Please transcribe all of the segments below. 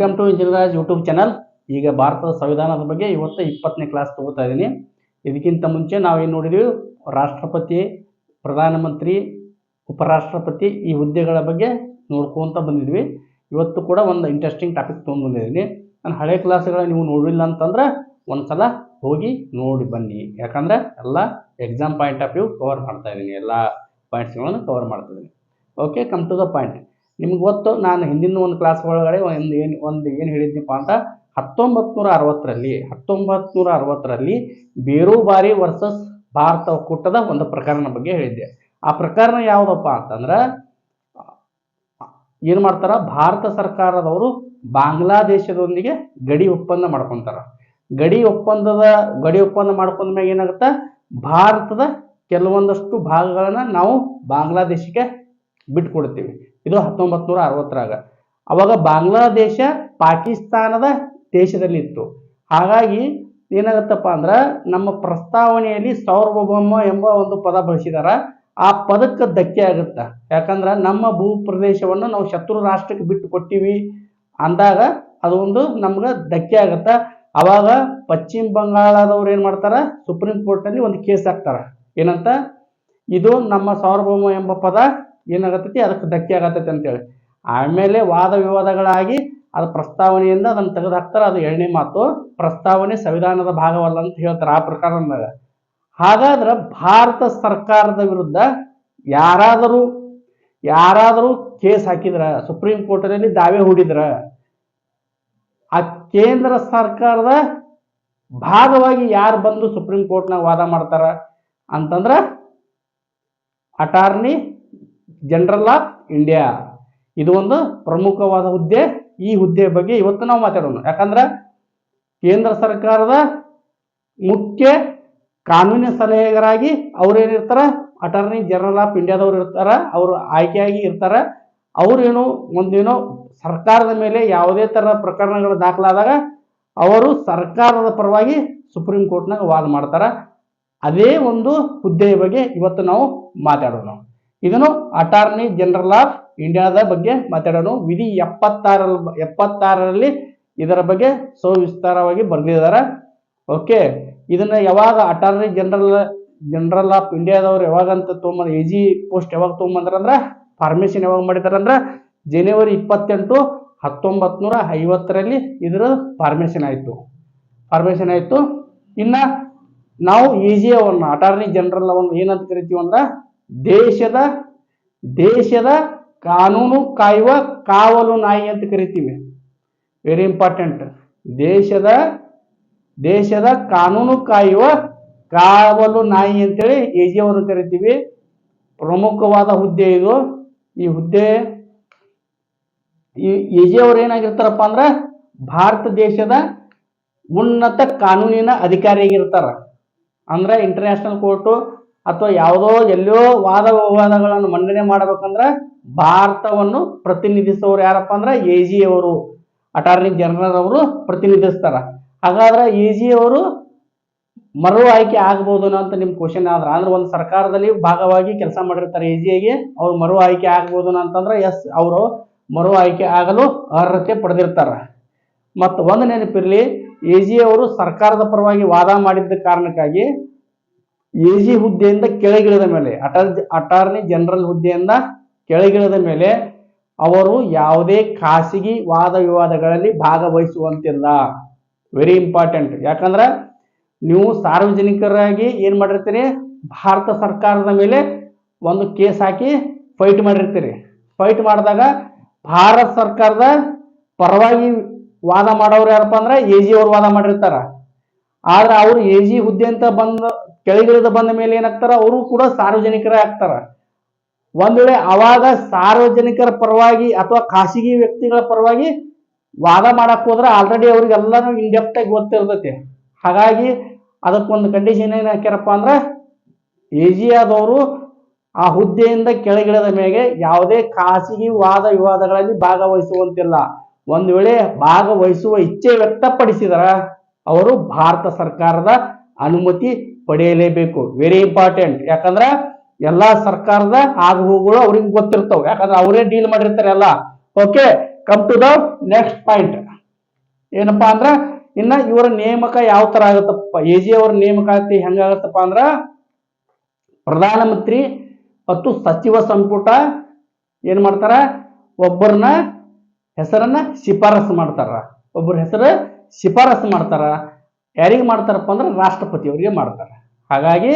Welcome to ಇಂಜಿನಿಯರಾಜ್ YouTube channel ಈಗ ಭಾರತದ ಸಂವಿಧಾನದ ಬಗ್ಗೆ ಇವತ್ತು ಇಪ್ಪತ್ತನೇ ಕ್ಲಾಸ್ ತಗೋತಾ ಇದ್ದೀನಿ. ಇದಕ್ಕಿಂತ ಮುಂಚೆ ನಾವೇನು ನೋಡಿದ್ವಿ? ರಾಷ್ಟ್ರಪತಿ, ಪ್ರಧಾನಮಂತ್ರಿ, ಉಪರಾಷ್ಟ್ರಪತಿ ಈ ಹುದ್ದೆಗಳ ಬಗ್ಗೆ ನೋಡ್ಕೊಂತ ಬಂದಿದ್ವಿ. ಇವತ್ತು ಕೂಡ ಒಂದು ಇಂಟ್ರೆಸ್ಟಿಂಗ್ ಟಾಪಿಕ್ ತೊಗೊಂಡು ಬಂದಿದ್ದೀನಿ. ನಾನು ಹಳೆ ಕ್ಲಾಸ್ಗಳ ನೀವು ನೋಡಿಲ್ಲ ಅಂತಂದ್ರೆ ಒಂದ್ಸಲ ಹೋಗಿ ನೋಡಿ ಬನ್ನಿ. ಯಾಕಂದ್ರೆ ಎಲ್ಲ exam point of view cover ಮಾಡ್ತಾ ಇದ್ದೀನಿ. ಎಲ್ಲ ಪಾಯಿಂಟ್ಸ್ಗಳನ್ನು ಕವರ್ ಮಾಡ್ತಾ ಇದ್ದೀನಿ. Okay come to the point ನಿಮ್ಗೆ ಗೊತ್ತು, ನಾನು ಹಿಂದಿನ ಒಂದು ಕ್ಲಾಸ್ ಒಳಗಡೆ ಒಂದು ಏನು ಒಂದು ಏನು ಹೇಳಿದ್ನಪ್ಪ ಅಂತ ಹತ್ತೊಂಬತ್ತು ನೂರ ಅರವತ್ತರಲ್ಲಿ ಹತ್ತೊಂಬತ್ತು ನೂರ ಅರವತ್ತರಲ್ಲಿ ಬೇರೂಬಾರಿ ವರ್ಸಸ್ ಭಾರತ ಒಕ್ಕೂಟದ ಒಂದು ಪ್ರಕರಣ ಬಗ್ಗೆ ಹೇಳಿದ್ದೆ. ಆ ಪ್ರಕರಣ ಯಾವುದಪ್ಪ ಅಂತಂದ್ರೆ, ಏನು ಮಾಡ್ತಾರ, ಭಾರತ ಸರ್ಕಾರದವರು ಬಾಂಗ್ಲಾದೇಶದೊಂದಿಗೆ ಗಡಿ ಒಪ್ಪಂದ ಮಾಡ್ಕೊತಾರ. ಗಡಿ ಒಪ್ಪಂದದ, ಗಡಿ ಒಪ್ಪಂದ ಮಾಡ್ಕೊಂಡ ಮ್ಯಾಗ ಏನಾಗುತ್ತೆ, ಭಾರತದ ಕೆಲವೊಂದಷ್ಟು ಭಾಗಗಳನ್ನು ನಾವು ಬಾಂಗ್ಲಾದೇಶಕ್ಕೆ ಬಿಟ್ಕೊಡ್ತೀವಿ. ಇದು ಹತ್ತೊಂಬತ್ತು ನೂರ ಅರವತ್ತರಾಗ ಅವಾಗ ಬಾಂಗ್ಲಾದೇಶ ಪಾಕಿಸ್ತಾನದ ದೇಶದಲ್ಲಿತ್ತು. ಹಾಗಾಗಿ ಏನಾಗುತ್ತಪ್ಪ ಅಂದ್ರೆ ನಮ್ಮ ಪ್ರಸ್ತಾವನೆಯಲ್ಲಿ ಸಾರ್ವಭೌಮ ಎಂಬ ಒಂದು ಪದ ಬಳಸಿದಾರ. ಆ ಪದಕ್ಕೆ ಧಕ್ಕೆ ಆಗುತ್ತೆ. ಯಾಕಂದ್ರೆ ನಮ್ಮ ಭೂ ಪ್ರದೇಶವನ್ನು ನಾವು ಶತ್ರು ರಾಷ್ಟ್ರಕ್ಕೆ ಬಿಟ್ಟು ಕೊಟ್ಟಿವಿ ಅಂದಾಗ ಅದು ಒಂದು ನಮ್ಗೆ ಧಕ್ಕೆ ಆಗುತ್ತೆ. ಅವಾಗ ಪಶ್ಚಿಮ ಬಂಗಾಳದವ್ರು ಏನು ಮಾಡ್ತಾರೆ? ಸುಪ್ರೀಂ ಕೋರ್ಟಲ್ಲಿ ಒಂದು ಕೇಸ್ ಹಾಕ್ತಾರೆ. ಏನಂತ? ಇದು ನಮ್ಮ ಸಾರ್ವಭೌಮ ಎಂಬ ಪದ ಏನಾಗತ್ತೈತಿ? ಅದಕ್ಕೆ ಧಕ್ಕೆ ಆಗತ್ತೈತಿ ಅಂತೇಳಿ. ಆಮೇಲೆ ವಾದ ವಿವಾದಗಳಾಗಿ ಅದು ಪ್ರಸ್ತಾವನೆಯಿಂದ ಅದನ್ನು ತೆಗೆದು ಹಾಕ್ತಾರೆ. ಅದು ಎರಡನೇ ಮಾತು. ಪ್ರಸ್ತಾವನೆ ಸಂವಿಧಾನದ ಭಾಗವಲ್ಲ ಅಂತ ಹೇಳ್ತಾರೆ ಆ ಪ್ರಕಾರದಾಗ ಹಾಗಾದ್ರೆ ಭಾರತ ಸರ್ಕಾರದ ವಿರುದ್ಧ ಯಾರಾದರೂ ಯಾರಾದರೂ ಕೇಸ್ ಹಾಕಿದ್ರ, ಸುಪ್ರೀಂ ಕೋರ್ಟ್ನಲ್ಲಿ ದಾವೆ ಹೂಡಿದ್ರ, ಆ ಕೇಂದ್ರ ಸರ್ಕಾರದ ಭಾಗವಾಗಿ ಯಾರು ಬಂದು ಸುಪ್ರೀಂ ಕೋರ್ಟ್ನಾಗ ವಾದ ಮಾಡ್ತಾರ ಅಂತಂದ್ರೆ ಅಟಾರ್ನಿ ಜನರಲ್ ಆಫ್ ಇಂಡಿಯಾ ಇದು ಒಂದು ಪ್ರಮುಖವಾದ ಹುದ್ದೆ. ಈ ಹುದ್ದೆ ಬಗ್ಗೆ ಇವತ್ತು ನಾವು ಮಾತಾಡೋಣ. ಯಾಕಂದ್ರೆ ಕೇಂದ್ರ ಸರ್ಕಾರದ ಮುಖ್ಯ ಕಾನೂನಿನ ಸಲಹೆಗಾರಾಗಿ ಅವ್ರೇನಿರ್ತಾರ ಅಟಾರ್ನಿ ಜನರಲ್ ಆಫ್ ಇಂಡಿಯಾದವ್ರು ಇರ್ತಾರ. ಅವರು ಆಯ್ಕೆಯಾಗಿ ಇರ್ತಾರ. ಅವ್ರೇನು ಒಂದೇನೋ ಸರ್ಕಾರದ ಮೇಲೆ ಯಾವುದೇ ಥರ ಪ್ರಕರಣಗಳು ದಾಖಲಾದಾಗ ಅವರು ಸರ್ಕಾರದ ಪರವಾಗಿ ಸುಪ್ರೀಂ ಕೋರ್ಟ್ನಾಗ ವಾದ ಮಾಡ್ತಾರ. ಅದೇ ಒಂದು ಹುದ್ದೆಯ ಬಗ್ಗೆ ಇವತ್ತು ನಾವು ಮಾತಾಡೋಣ. ಇದನ್ನು ಅಟಾರ್ನಿ ಜನರಲ್ ಆಫ್ ಇಂಡಿಯಾದ ಬಗ್ಗೆ ಮಾತಾಡೋಣ. ವಿಧಿ ಎಪ್ಪತ್ತಾರ ಎಪ್ಪತ್ತಾರರಲ್ಲಿ ಇದರ ಬಗ್ಗೆ ಸವಿಸ್ತಾರವಾಗಿ ಬರೆದಿದ್ದಾರೆ. ಓಕೆ. ಇದನ್ನ ಯಾವಾಗ ಅಟಾರ್ನಿ ಜನರಲ್ ಜನರಲ್ ಆಫ್ ಇಂಡಿಯಾದವ್ರು ಯಾವಾಗ ಅಂತ ತೊಗೊಂಬಂದ್ ಎ ಜಿ ಪೋಸ್ಟ್ ಯಾವಾಗ ತೊಗೊಂಬಂದ್ರಂದ್ರೆ ಫಾರ್ಮೇಶನ್ ಯಾವಾಗ ಮಾಡಿದಾರಂದ್ರೆ ಜನವರಿ ಇಪ್ಪತ್ತೆಂಟು ಹತ್ತೊಂಬತ್ತು ನೂರ ಐವತ್ತರಲ್ಲಿ ಇದರ ಫಾರ್ಮೇಶನ್ ಆಯಿತು. ಫಾರ್ಮೇಶನ್ ಆಯಿತು. ಇನ್ನ ನಾವು ಎ ಜಿ ಅವನ್ನ ಅಟಾರ್ನಿ ಜನರಲ್ ಅವನ್ನ ಏನಂತ ಕರಿತೀವಿ ಅಂದ್ರೆ ದೇಶದ ದೇಶದ ಕಾನೂನು ಕಾಯುವ ಕಾವಲು ನಾಯಿ ಅಂತ ಕರಿತೀವಿ. ವೆರಿ ಇಂಪಾರ್ಟೆಂಟ್ ದೇಶದ ದೇಶದ ಕಾನೂನು ಕಾಯುವ ಕಾವಲು ನಾಯಿ ಅಂತೇಳಿ ಎ ಜಿ ಅವರು ಕರಿತೀವಿ. ಪ್ರಮುಖವಾದ ಹುದ್ದೆ ಇದು. ಈ ಹುದ್ದೆ, ಈ ಎ ಜಿ ಅವರು ಏನಾಗಿರ್ತಾರಪ್ಪ ಅಂದ್ರೆ ಭಾರತ ದೇಶದ ಉನ್ನತ ಕಾನೂನಿನ ಅಧಿಕಾರಿಯಾಗಿರ್ತಾರ. ಅಂದ್ರೆ ಇಂಟರ್ನ್ಯಾಷನಲ್ ಕೋರ್ಟು ಅಥವಾ ಯಾವುದೋ ಎಲ್ಲೋ ವಾದ ವಿವಾದಗಳನ್ನು ಮಂಡನೆ ಮಾಡಬೇಕಂದ್ರೆ ಭಾರತವನ್ನು ಪ್ರತಿನಿಧಿಸುವವರು ಯಾರಪ್ಪ ಅಂದ್ರೆ ಎ ಜಿ ಅವರು ಅಟಾರ್ನಿ ಜನರಲ್ ಅವರು ಪ್ರತಿನಿಧಿಸ್ತಾರ. ಹಾಗಾದ್ರೆ ಎ ಜಿ ಅವರು ಮರು ಆಯ್ಕೆ ಆಗ್ಬೋದು ಅಂತ ನಿಮ್ ಕ್ವಶನ್ ಆದ್ರೆ ಅಂದ್ರೆ ಒಂದು ಸರ್ಕಾರದಲ್ಲಿ ಭಾಗವಾಗಿ ಕೆಲಸ ಮಾಡಿರ್ತಾರೆ ಎ ಜಿಗೆ ಅವ್ರು ಮರು ಆಯ್ಕೆ ಆಗ್ಬೋದು ಅಂತಂದ್ರೆ ಎಸ್ ಅವರು ಮರು ಆಯ್ಕೆ ಆಗಲು ಅರ್ಹತೆ ಪಡೆದಿರ್ತಾರ. ಮತ್ತು ಒಂದು ನೆನಪಿರ್ಲಿ, ಎ ಜಿ ಅವರು ಸರ್ಕಾರದ ಪರವಾಗಿ ವಾದ ಮಾಡಿದ್ದ ಕಾರಣಕ್ಕಾಗಿ ಎ ಜಿ ಹುದ್ದೆಯಿಂದ ಕೆಳಗಿಳಿದ ಮೇಲೆ ಅಟರ್ ಅಟಾರ್ನಿ ಜನರಲ್ ಹುದ್ದೆಯಿಂದ ಕೆಳಗಿಳಿದ ಮೇಲೆ ಅವರು ಯಾವುದೇ ಖಾಸಗಿ ವಾದ ವಿವಾದಗಳಲ್ಲಿ ಭಾಗವಹಿಸುವಂತಿಲ್ಲ. ವೆರಿ ಇಂಪಾರ್ಟೆಂಟ್ ಯಾಕಂದ್ರೆ ನೀವು ಸಾರ್ವಜನಿಕರಾಗಿ ಏನು ಮಾಡಿರ್ತೀರಿ? ಭಾರತ ಸರ್ಕಾರದ ಮೇಲೆ ಒಂದು ಕೇಸ್ ಹಾಕಿ ಫೈಟ್ ಮಾಡಿರ್ತೀರಿ. ಫೈಟ್ ಮಾಡಿದಾಗ ಭಾರತ ಸರ್ಕಾರದ ಪರವಾಗಿ ವಾದ ಮಾಡೋರು ಯಾರಪ್ಪ ಅಂದ್ರೆ ಎ ಜಿ ಅವ್ರು ವಾದ ಮಾಡಿರ್ತಾರ. ಆದ್ರೆ ಅವ್ರು ಎ ಜಿ ಹುದ್ದೆ ಅಂತ ಬಂದ, ಕೆಳಗಿಳಿದ ಬಂದ ಮೇಲೆ ಏನಾಗ್ತಾರ, ಅವರು ಕೂಡ ಸಾರ್ವಜನಿಕರೇ ಆಗ್ತಾರ. ಒಂದ್ ವೇಳೆ ಅವಾಗ ಸಾರ್ವಜನಿಕರ ಪರವಾಗಿ ಅಥವಾ ಖಾಸಗಿ ವ್ಯಕ್ತಿಗಳ ಪರವಾಗಿ ವಾದ ಮಾಡಕ್ ಹೋದ್ರೆ ಆಲ್ರೆಡಿ ಅವ್ರಿಗೆಲ್ಲಾನು ಇಂಡೆಪ್ಟ್ ಆಗಿ ಗೊತ್ತಿರ್ತೈತಿ. ಹಾಗಾಗಿ ಅದಕ್ಕೊಂದು ಕಂಡೀಷನ್ ಏನ್ ಹಾಕ್ಯಾರಪ್ಪ ಅಂದ್ರೆ ಎ ಜಿ ಆದವರು ಆ ಹುದ್ದೆಯಿಂದ ಕೆಳಗಿಳಿದ ಮೇಲೆ ಯಾವುದೇ ಖಾಸಗಿ ವಾದ ವಿವಾದಗಳಲ್ಲಿ ಭಾಗವಹಿಸುವಂತಿಲ್ಲ. ಒಂದು ವೇಳೆ ಭಾಗವಹಿಸುವ ಇಚ್ಛೆ ವ್ಯಕ್ತಪಡಿಸಿದರ ಅವರು ಭಾರತ ಸರ್ಕಾರದ ಅನುಮತಿ ಪಡೆಯಲೇಬೇಕು. ವೆರಿ ಇಂಪಾರ್ಟೆಂಟ್ ಯಾಕಂದ್ರೆ ಎಲ್ಲಾ ಸರ್ಕಾರದ ಆಗು ಹೋಗುಗಳು ಅವ್ರಿಗೆ ಗೊತ್ತಿರ್ತಾವ. ಯಾಕಂದ್ರೆ ಅವರೇ ಡೀಲ್ ಮಾಡಿರ್ತಾರೆ ಎಲ್ಲ okay come to the next point ಏನಪ್ಪಾ ಅಂದ್ರ, ಇನ್ನ ಇವರ ನೇಮಕ ಯಾವ ತರ ಆಗುತ್ತಪ್ಪ? ಎ ಜಿ ಅವರ ನೇಮಕಾತಿ ಹೆಂಗಾಗತ್ತಪ್ಪ ಅಂದ್ರ, ಪ್ರಧಾನಮಂತ್ರಿ ಮತ್ತು ಸಚಿವ ಸಂಪುಟ ಏನ್ ಮಾಡ್ತಾರ? ಒಬ್ಬರನ್ನ ಹೆಸರನ್ನ ಶಿಫಾರಸು ಮಾಡ್ತಾರ. ಒಬ್ಬರ ಹೆಸರು ಶಿಫಾರಸು ಮಾಡ್ತಾರ, ಯಾರಿಗೆ ಮಾಡ್ತಾರಪ್ಪ ಅಂದ್ರೆ ರಾಷ್ಟ್ರಪತಿಯವರಿಗೆ ಮಾಡ್ತಾರೆ. ಹಾಗಾಗಿ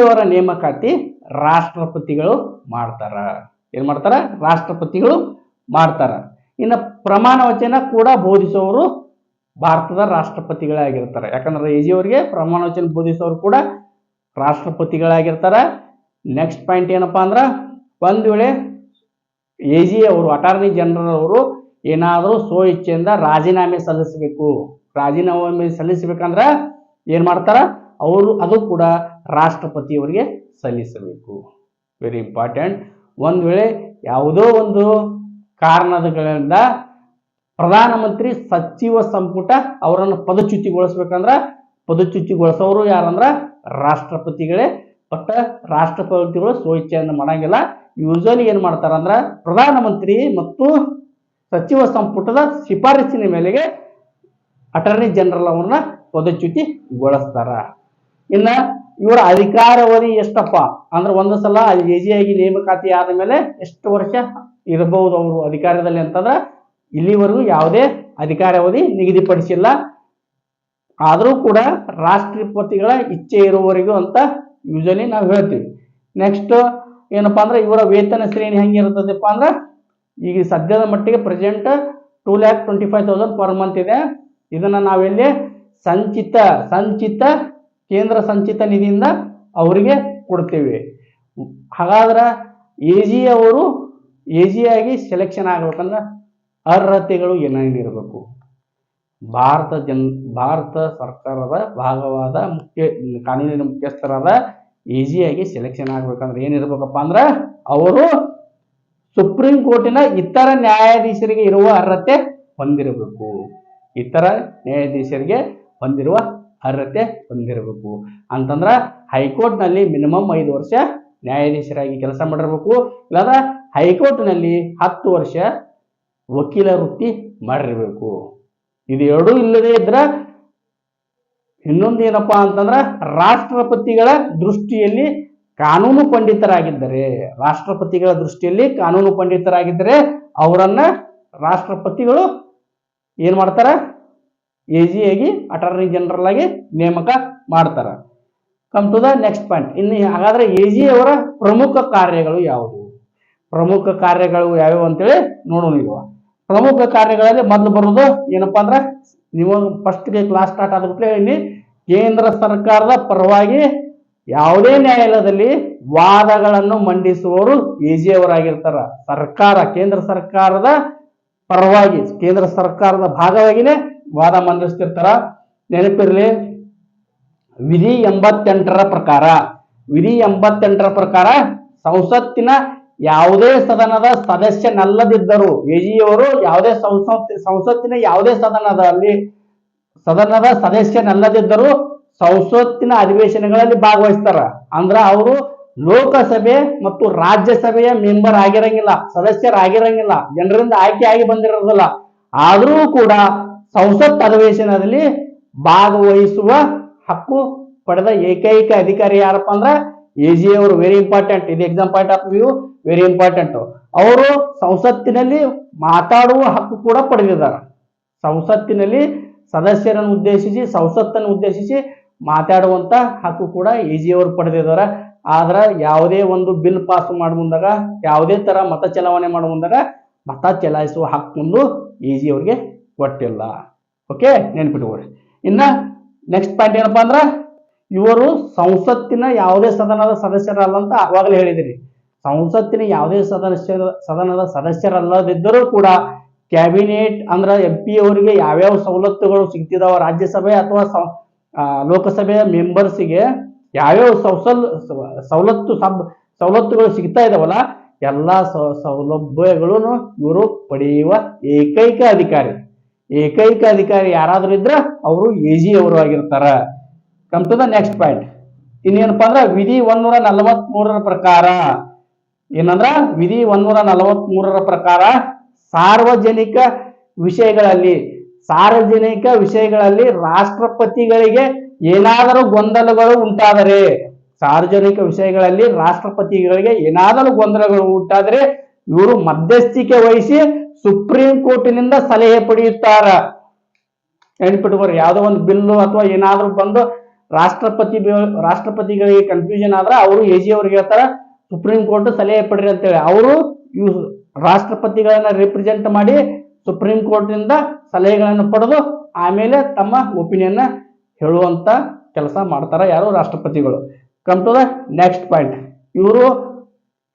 ಅವರ ನೇಮಕಾತಿ ರಾಷ್ಟ್ರಪತಿಗಳು ಮಾಡ್ತಾರ. ಏನ್ ಮಾಡ್ತಾರ? ರಾಷ್ಟ್ರಪತಿಗಳು ಮಾಡ್ತಾರ. ಇನ್ನು ಪ್ರಮಾಣ ವಚನ ಕೂಡ ಬೋಧಿಸುವವರು ಭಾರತದ ರಾಷ್ಟ್ರಪತಿಗಳೇ ಆಗಿರ್ತಾರೆ. ಯಾಕಂದ್ರೆ ಅವರಿಗೆ ಪ್ರಮಾಣ ವಚನ ಬೋಧಿಸೋರು ಕೂಡ ರಾಷ್ಟ್ರಪತಿಗಳಾಗಿರ್ತಾರೆ. ನೆಕ್ಸ್ಟ್ ಪಾಯಿಂಟ್ ಏನಪ್ಪಾ ಅಂದ್ರೆ, ಒಂದು ವೇಳೆ ಎ ಜಿ ಅವರು ಅಟಾರ್ನಿ ಜನರಲ್ ಅವರು ಏನಾದರೂ ಸ್ವ ಇಚ್ಛೆಯಿಂದ ರಾಜೀನಾಮೆ ಸಲ್ಲಿಸಬೇಕು. ರಾಜೀನಾಮೆ ಸಲ್ಲಿಸಬೇಕಂದ್ರೆ ಏನು ಮಾಡ್ತಾರ? ಅವರು ಅದು ಕೂಡ ರಾಷ್ಟ್ರಪತಿಯವರಿಗೆ ಸಲ್ಲಿಸಬೇಕು. ವೆರಿ ಇಂಪಾರ್ಟೆಂಟ್ ಒಂದು ವೇಳೆ ಯಾವುದೋ ಒಂದು ಕಾರಣಗಳಿಂದ ಪ್ರಧಾನಮಂತ್ರಿ ಸಚಿವ ಸಂಪುಟ ಅವರನ್ನು ಪದಚ್ಯುತಿಗೊಳಿಸ್ಬೇಕಂದ್ರ, ಪದಚ್ಯುತಿಗೊಳಿಸೋರು ಯಾರಂದ್ರ? ರಾಷ್ಟ್ರಪತಿಗಳೇ. ಬಟ್ ರಾಷ್ಟ್ರಪತಿಗಳು ಸ್ವಇಚ್ಛೆಯನ್ನು ಮಾಡಂಗಿಲ್ಲ. ಯೂಶಲಿ ಏನು ಮಾಡ್ತಾರ ಅಂದ್ರೆ ಪ್ರಧಾನಮಂತ್ರಿ ಮತ್ತು ಸಚಿವ ಸಂಪುಟದ ಶಿಫಾರಸಿನ ಮೇಲೆಗೆ ಅಟಾರ್ನಿ ಜನರಲ್ ಅವ್ರನ್ನ ಪದಚ್ಯುತಿಗೊಳಿಸ್ತಾರ ಇನ್ನ ಇವರ ಅಧಿಕಾರಾವಧಿ ಎಷ್ಟಪ್ಪ? ಅಂದ್ರೆ ಒಂದು ಸಲ ಎ ಜಿ ಆಗಿ ನೇಮಕಾತಿ ಆದ ಮೇಲೆ ಎಷ್ಟು ವರ್ಷ ಇರಬಹುದು ಅವರು ಅಧಿಕಾರದಲ್ಲಿ ಅಂತಂದ್ರೆ ಇಲ್ಲಿವರೆಗೂ ಯಾವುದೇ ಅಧಿಕಾರಾವಧಿ ನಿಗದಿಪಡಿಸಿಲ್ಲ. ಆದರೂ ಕೂಡ ರಾಷ್ಟ್ರಪತಿಗಳ ಇಚ್ಛೆ ಇರುವವರೆಗೂ ಅಂತ ಯೂಶಲಿ ನಾವು ಹೇಳ್ತೀವಿ. ನೆಕ್ಸ್ಟ್ ಏನಪ್ಪಾ ಅಂದ್ರೆ ಇವರ ವೇತನ ಶ್ರೇಣಿ ಹೆಂಗಿರ್ತದಪ್ಪ ಅಂದ್ರೆ ಈಗ ಸದ್ಯದ ಮಟ್ಟಿಗೆ present two lakh twenty five thousand per month ಇದೆ. ಇದನ್ನ ನಾವೆಲ್ಲಿ ಸಂಚಿತ ಸಂಚಿತ, ಕೇಂದ್ರ ಸಂಚಿತ ನಿಧಿಯಿಂದ ಅವರಿಗೆ ಕೊಡ್ತೀವಿ. ಹಾಗಾದ್ರೆ ಎ ಜಿ ಅವರು ಎ ಜಿ ಆಗಿ ಸೆಲೆಕ್ಷನ್ ಆಗ್ಬೇಕಂದ್ರೆ ಅರ್ಹತೆಗಳು ಏನೇನಿರಬೇಕು? ಭಾರತ ಜನ್, ಭಾರತ ಸರ್ಕಾರದ ಭಾಗವಾದ ಮುಖ್ಯ, ಕಾನೂನಿನ ಮುಖ್ಯಸ್ಥರಾದ ಈಸಿಯಾಗಿ ಆಗಿ ಸೆಲೆಕ್ಷನ್ ಆಗ್ಬೇಕಂದ್ರೆ ಏನಿರ್ಬೇಕಪ್ಪ ಅಂದ್ರೆ ಅವರು ಸುಪ್ರೀಂ ಕೋರ್ಟಿನ ಇತರ ನ್ಯಾಯಾಧೀಶರಿಗೆ ಇರುವ ಅರ್ಹತೆ ಹೊಂದಿರಬೇಕು. ಇತರ ನ್ಯಾಯಾಧೀಶರಿಗೆ ಹೊಂದಿರುವ ಅರ್ಹತೆ ಹೊಂದಿರಬೇಕು. ಅಂತಂದ್ರೆ ಹೈಕೋರ್ಟ್ನಲ್ಲಿ ಮಿನಿಮಮ್ ಐದು ವರ್ಷ ನ್ಯಾಯಾಧೀಶರಾಗಿ ಕೆಲಸ ಮಾಡಿರ್ಬೇಕು. ಇಲ್ಲಾಂದ್ರೆ ಹೈಕೋರ್ಟ್ನಲ್ಲಿ ಹತ್ತು ವರ್ಷ ವಕೀಲ ವೃತ್ತಿ ಮಾಡಿರಬೇಕು. ಇದು ಎರಡೂ ಇಲ್ಲದೆ ಇದ್ರ ಇನ್ನೊಂದು ಏನಪ್ಪಾ ಅಂತಂದ್ರ ರಾಷ್ಟ್ರಪತಿಗಳ ದೃಷ್ಟಿಯಲ್ಲಿ ಕಾನೂನು ಪಂಡಿತರಾಗಿದ್ದರೆ, ರಾಷ್ಟ್ರಪತಿಗಳ ದೃಷ್ಟಿಯಲ್ಲಿ ಕಾನೂನು ಪಂಡಿತರಾಗಿದ್ದರೆ ಅವರನ್ನ ರಾಷ್ಟ್ರಪತಿಗಳು ಏನು ಮಾಡ್ತಾರ? ಆಗಿ ಅಟಾರ್ನಿ ಜನರಲ್ ಆಗಿ ನೇಮಕ ಮಾಡ್ತಾರ. Come to the next point ಇನ್ನು ಹಾಗಾದ್ರೆ ಎ ಜಿ ಅವರ ಪ್ರಮುಖ ಕಾರ್ಯಗಳು ಯಾವುದು? ಪ್ರಮುಖ ಕಾರ್ಯಗಳು ಯಾವ್ಯಾವು ಅಂತೇಳಿ ನೋಡೋಣ ಈಗ. ಪ್ರಮುಖ ಕಾರ್ಯಗಳಲ್ಲಿ ಮೊದಲು ಬರೋದು ಏನಪ್ಪಾ ಅಂದ್ರೆ, ನೀವು ಫಸ್ಟ್ಗೆ ಕ್ಲಾಸ್ ಸ್ಟಾರ್ಟ್ ಆದ್ಬಿಟ್ಲೆ ಇಲ್ಲಿ ಕೇಂದ್ರ ಸರ್ಕಾರದ ಪರವಾಗಿ ಯಾವುದೇ ನ್ಯಾಯಾಲಯದಲ್ಲಿ ವಾದಗಳನ್ನು ಮಂಡಿಸುವವರು ಎ ಜಿ ಅವರಾಗಿರ್ತಾರ ಸರ್ಕಾರ, ಕೇಂದ್ರ ಸರ್ಕಾರದ ಪರವಾಗಿ, ಕೇಂದ್ರ ಸರ್ಕಾರದ ಭಾಗವಾಗಿನೇ ವಾದ ಮಂಡಿಸ್ತಿರ್ತಾರ. ನೆನಪಿರಲಿ, ವಿಧಿ ಎಂಬತ್ತೆಂಟರ ಪ್ರಕಾರ, ವಿಧಿ ಎಂಬತ್ತೆಂಟರ ಪ್ರಕಾರ ಸಂಸತ್ತಿನ ಯಾವುದೇ ಸದನದ ಸದಸ್ಯನಲ್ಲದಿದ್ದರು, ಎಜಿಯವರು ಯಾವುದೇ ಸಂಸತ್, ಸಂಸತ್ತಿನ ಯಾವುದೇ ಸದನದಲ್ಲಿ, ಸದನದ ಸದಸ್ಯನಲ್ಲದಿದ್ದರೂ ಸಂಸತ್ತಿನ ಅಧಿವೇಶನಗಳಲ್ಲಿ ಭಾಗವಹಿಸ್ತಾರ. ಅಂದ್ರ ಅವರು ಲೋಕಸಭೆ ಮತ್ತು ರಾಜ್ಯಸಭೆಯ ಮೆಂಬರ್ ಆಗಿರಂಗಿಲ್ಲ ಸದಸ್ಯರಾಗಿರಂಗಿಲ್ಲ ಜನರಿಂದ ಆಯ್ಕೆ ಆಗಿ ಬಂದಿರೋದಿಲ್ಲ. ಆದರೂ ಕೂಡ ಸಂಸತ್ ಅಧಿವೇಶನದಲ್ಲಿ ಭಾಗವಹಿಸುವ ಹಕ್ಕು ಪಡೆದ ಏಕೈಕ ಅಧಿಕಾರಿ ಯಾರಪ್ಪ ಅಂದ್ರೆ ಎ ಜಿ ಅವರು. ವೆರಿ ಇಂಪಾರ್ಟೆಂಟ್ ಇದು exam point of view very important ಅವರು ಸಂಸತ್ತಿನಲ್ಲಿ ಮಾತಾಡುವ ಹಕ್ಕು ಕೂಡ ಪಡೆದಿದ್ದಾರೆ. ಸಂಸತ್ತಿನಲ್ಲಿ ಸದಸ್ಯರನ್ನು ಉದ್ದೇಶಿಸಿ, ಸಂಸತ್ತನ್ನು ಉದ್ದೇಶಿಸಿ ಮಾತಾಡುವಂತ ಹಕ್ಕು ಕೂಡ ಎ ಜಿ ಅವರು ಪಡೆದಿದ್ದಾರೆ. ಆದ್ರ ಯಾವುದೇ ಒಂದು ಬಿಲ್ ಪಾಸ್ ಮಾಡ ಮುಂದಾಗ ಯಾವುದೇ ತರ ಮತ ಚಲಾವಣೆ ಮಾಡ ಮುಂದಾಗ ಮತ ಚಲಾಯಿಸುವ ಹಕ್ಕೊಂದು ಎ ಜಿ ಅವ್ರಿಗೆ ಕೊಟ್ಟಿಲ್ಲ. ಓಕೆ ನೆನ್ಪಿಟ್ಕೊಳ್ರಿ ಇನ್ನ ನೆಕ್ಸ್ಟ್ ಪಾಯಿಂಟ್ ಏನಪ್ಪಾ ಅಂದ್ರ, ಇವರು ಸಂಸತ್ತಿನ ಯಾವುದೇ ಸದನದ ಸದಸ್ಯರಲ್ಲ ಅಂತ ಆವಾಗಲೇ ಹೇಳಿದಿರಿ ಸಂಸತ್ತಿನ ಯಾವುದೇ ಸದಸ್ಯ ಸದನದ ಸದಸ್ಯರಲ್ಲದಿದ್ದರೂ ಕೂಡ ಕ್ಯಾಬಿನೆಟ್ ಅಂದ್ರ ಎಂ ಪಿ ಅವರಿಗೆ ಯಾವ್ಯಾವ ಸವಲತ್ತುಗಳು ಸಿಗ್ತಿದಾವ ರಾಜ್ಯಸಭೆ ಅಥವಾ ಲೋಕಸಭೆಯ ಮೆಂಬರ್ಸಿಗೆ ಯಾವ್ಯಾವ ಸೌಸಲ್, ಸವಲತ್ತು ಸಬ್ ಸವಲತ್ತುಗಳು ಸಿಗ್ತಾ ಇದಾವಲ್ಲ, ಎಲ್ಲಾ ಸೌಲಭ್ಯಗಳನ್ನು ಇವರು ಪಡೆಯುವ ಏಕೈಕ ಅಧಿಕಾರಿ. ಏಕೈಕ ಅಧಿಕಾರಿ ಯಾರಾದರೂ ಇದ್ರೆ ಅವರು ಎ ಜಿ ಅವರು ಆಗಿರ್ತಾರ. Come to the next point ಇನ್ನೇನಪ್ಪಾ ಅಂದ್ರೆ ವಿಧಿ ಒಂದೂರ ನಲವತ್ತ್ ಮೂರರ ಪ್ರಕಾರ. ಏನಂದ್ರ? ವಿಧಿ ಒಂದೂರ ನಲವತ್ತ್ ಮೂರರ ಪ್ರಕಾರ ಸಾರ್ವಜನಿಕ ವಿಷಯಗಳಲ್ಲಿ ಸಾರ್ವಜನಿಕ ವಿಷಯಗಳಲ್ಲಿ ರಾಷ್ಟ್ರಪತಿಗಳಿಗೆ ಏನಾದರೂ ಗೊಂದಲಗಳು ಉಂಟಾದರೆ, ಸಾರ್ವಜನಿಕ ವಿಷಯಗಳಲ್ಲಿ ರಾಷ್ಟ್ರಪತಿಗಳಿಗೆ ಏನಾದರೂ ಗೊಂದಲಗಳು ಉಂಟಾದರೆ ಇವರು ಮಧ್ಯಸ್ಥಿಕೆ ವಹಿಸಿ ಸುಪ್ರೀಂ ಕೋರ್ಟಿನಿಂದ ಸಲಹೆ ಪಡೆಯುತ್ತಾರ. ನೆನ್ಪಿಟ್ಕೋರಿ ಯಾವುದೋ ಒಂದು ಬಿಲ್ಲು ಅಥವಾ ಏನಾದರೂ ಬಂದು ರಾಷ್ಟ್ರಪತಿ ರಾಷ್ಟ್ರಪತಿಗಳಿಗೆ ಕನ್ಫ್ಯೂಷನ್ ಆದ್ರೆ ಅವರು ಎ ಜಿ ಅವ್ರಿಗೆ ಹೇಳ್ತಾರೆ, ಸುಪ್ರೀಂ ಕೋರ್ಟ್ ಸಲಹೆ ಪಡ್ರಿ ಅಂತೇಳಿ. ಅವರು ರಾಷ್ಟ್ರಪತಿಗಳನ್ನ ರಿಪ್ರೆಸೆಂಟ್ ಮಾಡಿ ಸುಪ್ರೀಂ ಕೋರ್ಟ್ನಿಂದ ಸಲಹೆಗಳನ್ನು ಪಡೆದು ಆಮೇಲೆ ತಮ್ಮ ಒಪಿನಿಯನ್ನ ಹೇಳುವಂತ ಕೆಲಸ ಮಾಡ್ತಾರೆ ಯಾರು ರಾಷ್ಟ್ರಪತಿಗಳು. Come to the next point ಇವರು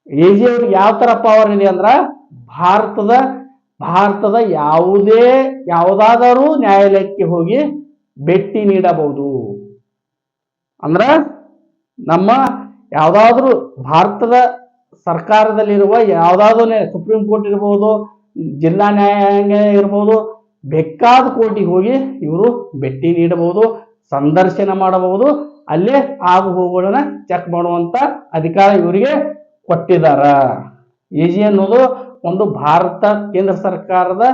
ಎ ಜಿ ಅವ್ರಿಗೆ ಯಾವ ತರ ಪವರ್ ಇದೆ ಅಂದ್ರೆ ಭಾರತದ ಭಾರತದ ಯಾವುದೇ, ಯಾವುದಾದರೂ ನ್ಯಾಯಾಲಯಕ್ಕೆ ಹೋಗಿ ಭೇಟಿ ನೀಡಬಹುದು. ಅಂದ್ರ ನಮ್ಮ ಯಾವುದಾದ್ರೂ ಭಾರತದ ಸರ್ಕಾರದಲ್ಲಿರುವ ಯಾವುದಾದ್ರೂ ಸುಪ್ರೀಂ ಕೋರ್ಟ್ ಇರ್ಬೋದು ಜಿಲ್ಲಾ ನ್ಯಾಯಾಂಗ ಇರ್ಬೋದು, ಬೇಕಾದ ಕೋರ್ಟಿಗೆ ಹೋಗಿ ಇವರು ಭೇಟಿ ನೀಡಬಹುದು, ಸಂದರ್ಶನ ಮಾಡಬಹುದು, ಅಲ್ಲೇ ಆಗು ಹೋಗುಗಳನ್ನ ಚೆಕ್ ಮಾಡುವಂತ ಅಧಿಕಾರ ಇವರಿಗೆ ಕೊಟ್ಟಿದ್ದಾರೆ ಎ ಅನ್ನೋದು ಒಂದು ಭಾರತ, ಕೇಂದ್ರ ಸರ್ಕಾರದ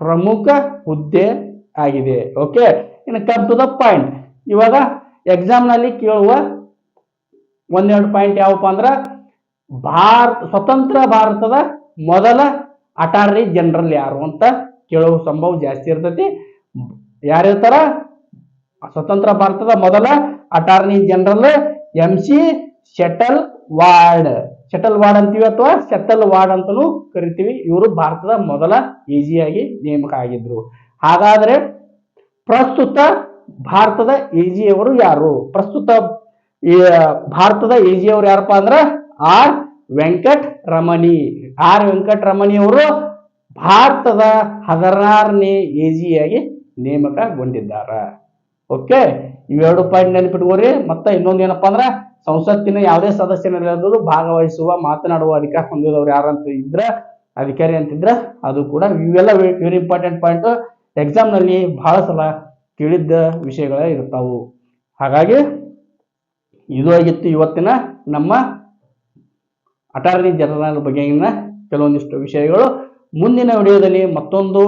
ಪ್ರಮುಖ ಹುದ್ದೆ ಆಗಿದೆ. ಓಕೆ ಇನ್ನು ಕಮ್ ಟು ದ ಪಾಯಿಂಟ್ ಇವಾಗ ಎಕ್ಸಾಮ್ನಲ್ಲಿ ಕೇಳುವ ಒಂದೆರಡು ಪಾಯಿಂಟ್ ಯಾವಪ್ಪ ಅಂದ್ರೆ, ಭಾರತ, ಸ್ವತಂತ್ರ ಭಾರತದ ಮೊದಲ ಅಟಾರ್ನಿ ಜನರಲ್ ಯಾರು ಅಂತ ಕೇಳುವ ಸಂಭವ ಜಾಸ್ತಿ ಇರ್ತೈತಿ. ಯಾರಿರ್ತಾರ ಸ್ವತಂತ್ರ ಭಾರತದ ಮೊದಲ attorney general M C Setalvad Setalvad ಅಂತೀವಿ ಅಥವಾ ಶೆಟಲ್ ವಾರ್ಡ್ ಅಂತಲೂ ಕರಿತೀವಿ. ಇವರು ಭಾರತದ ಮೊದಲ ಎಜಿ ಆಗಿ ನೇಮಕ ಆಗಿದ್ರು ಹಾಗಾದ್ರೆ ಪ್ರಸ್ತುತ ಭಾರತದ ಎಜಿ ಅವರು ಯಾರು? ಪ್ರಸ್ತುತ ಭಾರತದ ಎಜಿ ಅವರು ಯಾರಪ್ಪ ಅಂದ್ರ ಆರ್ ವೆಂಕಟ್ ರಮಣಿ. ಆರ್ ವೆಂಕಟ ರಮಣಿ ಅವರು? ಭಾರತದ ಹದಿನಾರನೇ ಎಜಿ ಆಗಿ ನೇಮಕಗೊಂಡಿದ್ದಾರೆ. ಓಕೆ ಇವೆರಡು ಪಾಯಿಂಟ್ ನೆನಪಿಟ್ಕೋರಿ. ಮತ್ತೆ ಇನ್ನೊಂದು ಏನಪ್ಪಾ ಅಂದ್ರೆ, ಸಂಸತ್ತಿನ ಯಾವುದೇ ಸದಸ್ಯನಿಲ್ಲದ್ರು ಭಾಗವಹಿಸುವ, ಮಾತನಾಡುವ ಅಧಿಕಾರ ಹೊಂದಿದವರು ಯಾರಂತ ಇದ್ರ, ಅಧಿಕಾರಿ ಅಂತಿದ್ರ ಅದು ಕೂಡ ಇವೆಲ್ಲ ವೆರಿ ಇಂಪಾರ್ಟೆಂಟ್ ಪಾಯಿಂಟ್ ಎಕ್ಸಾಮ್ನಲ್ಲಿ ಬಹಳ ಸಲ ಕೇಳಿದ್ದ ವಿಷಯಗಳೇ ಇರ್ತಾವು. ಹಾಗಾಗಿ, ಇದು ಆಗಿತ್ತು ಇವತ್ತಿನ ನಮ್ಮ ಅಟಾರ್ನಿ ಜನರಲ್ ಬಗೆಗಿನ ಕೆಲವೊಂದಿಷ್ಟು ವಿಷಯಗಳು. ಮುಂದಿನ ವಿಡಿಯೋದಲ್ಲಿ ಮತ್ತೊಂದು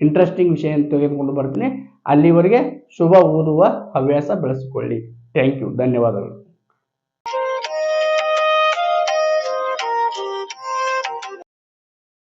ಇಂಟ್ರೆಸ್ಟಿಂಗ್ ವಿಷಯ ತೆಗೆದುಕೊಂಡು ಬರ್ತೀನಿ. ಅಲ್ಲಿವರೆಗೆ ಶುಭ ಓದುವ ಹವ್ಯಾಸ ಬೆಳೆಸಿಕೊಳ್ಳಿ. ಥ್ಯಾಂಕ್ ಯು ಧನ್ಯವಾದಗಳು.